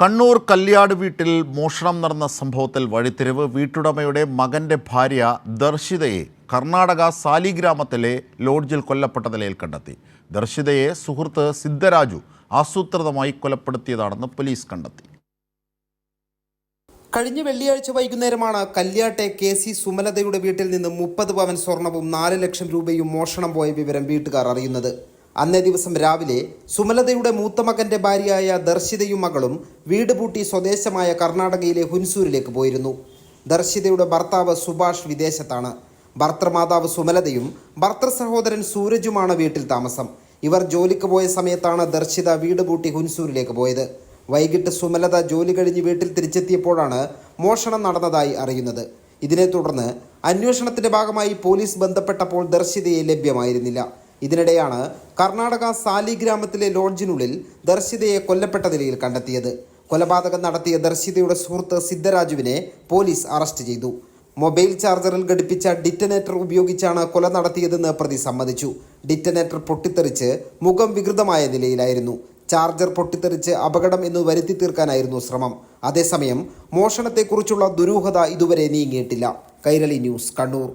കണ്ണൂർ കല്യാട് വീട്ടിൽ മോഷണം നടന്ന സംഭവത്തിൽ വഴിത്തിരിവ്. വീട്ടുടമയുടെ മകന്റെ ഭാര്യ ദർശിതയെ കർണാടക സാലിഗ്രാമത്തിലെ ലോഡ്ജിൽ കൊല്ലപ്പെട്ട നിലയിൽ കണ്ടെത്തി. ദർശിതയെ സുഹൃത്ത് സിദ്ധരാജു ആസൂത്രിതമായി കൊലപ്പെടുത്തിയതാണെന്ന് പോലീസ് കണ്ടെത്തി. കഴിഞ്ഞ വെള്ളിയാഴ്ച വൈകുന്നേരമാണ് കല്യാട്ടെ കെ സി സുമലതയുടെ വീട്ടിൽ നിന്ന് മുപ്പത് പവൻ സ്വർണവും നാല് ലക്ഷം രൂപയും മോഷണം പോയ വിവരം വീട്ടുകാർ അറിയുന്നത്. അന്നേ ദിവസം രാവിലെ സുമലതയുടെ മൂത്ത മകന്റെ ഭാര്യയായ ദർശിതയും മകളും വീട് പൂട്ടി സ്വദേശമായ കർണാടകയിലെ ഹുൻസൂരിലേക്ക് പോയിരുന്നു. ദർശിതയുടെ ഭർത്താവ് സുഭാഷ് വിദേശത്താണ്. ഭർത്തൃമാതാവ് സുമലതയും ഭർത്തൃ സഹോദരൻ സൂരജുമാണ് വീട്ടിൽ താമസം. ഇവർ ജോലിക്ക് പോയ സമയത്താണ് ദർശിത വീട് പൂട്ടി ഹുൻസൂരിലേക്ക് പോയത്. വൈകിട്ട് സുമലത ജോലി കഴിഞ്ഞ് വീട്ടിൽ തിരിച്ചെത്തിയപ്പോഴാണ് മോഷണം നടന്നതായി അറിയുന്നത്. ഇതിനെ തുടർന്ന് അന്വേഷണത്തിന്റെ ഭാഗമായി പോലീസ് ബന്ധപ്പെട്ടപ്പോൾ ദർശിതയെ ലഭ്യമായിരുന്നില്ല. ഇതിനിടെയാണ് കർണാടക സാലി ഗ്രാമത്തിലെ ലോഡ്ജിനുള്ളിൽ ദർശിതയെ കൊല്ലപ്പെട്ട നിലയിൽ കണ്ടെത്തിയത്. കൊലപാതകം നടത്തിയ ദർശിതയുടെ സുഹൃത്ത് സിദ്ധരാജുവിനെ പോലീസ് അറസ്റ്റ് ചെയ്തു. മൊബൈൽ ചാർജറിൽ ഘടിപ്പിച്ച ഡിറ്റനേറ്റർ ഉപയോഗിച്ചാണ് കൊല നടത്തിയതെന്ന് പ്രതി സമ്മതിച്ചു. ഡിറ്റനേറ്റർ പൊട്ടിത്തെറിച്ച് മുഖം വികൃതമായ നിലയിലായിരുന്നു. ചാർജർ പൊട്ടിത്തെറിച്ച് അപകടം എന്ന് വരുത്തി തീർക്കാനായിരുന്നു ശ്രമം. അതേസമയം മോഷണത്തെക്കുറിച്ചുള്ള ദുരൂഹത ഇതുവരെ നീങ്ങിയിട്ടില്ല. കൈരളി ന്യൂസ് കണ്ണൂർ.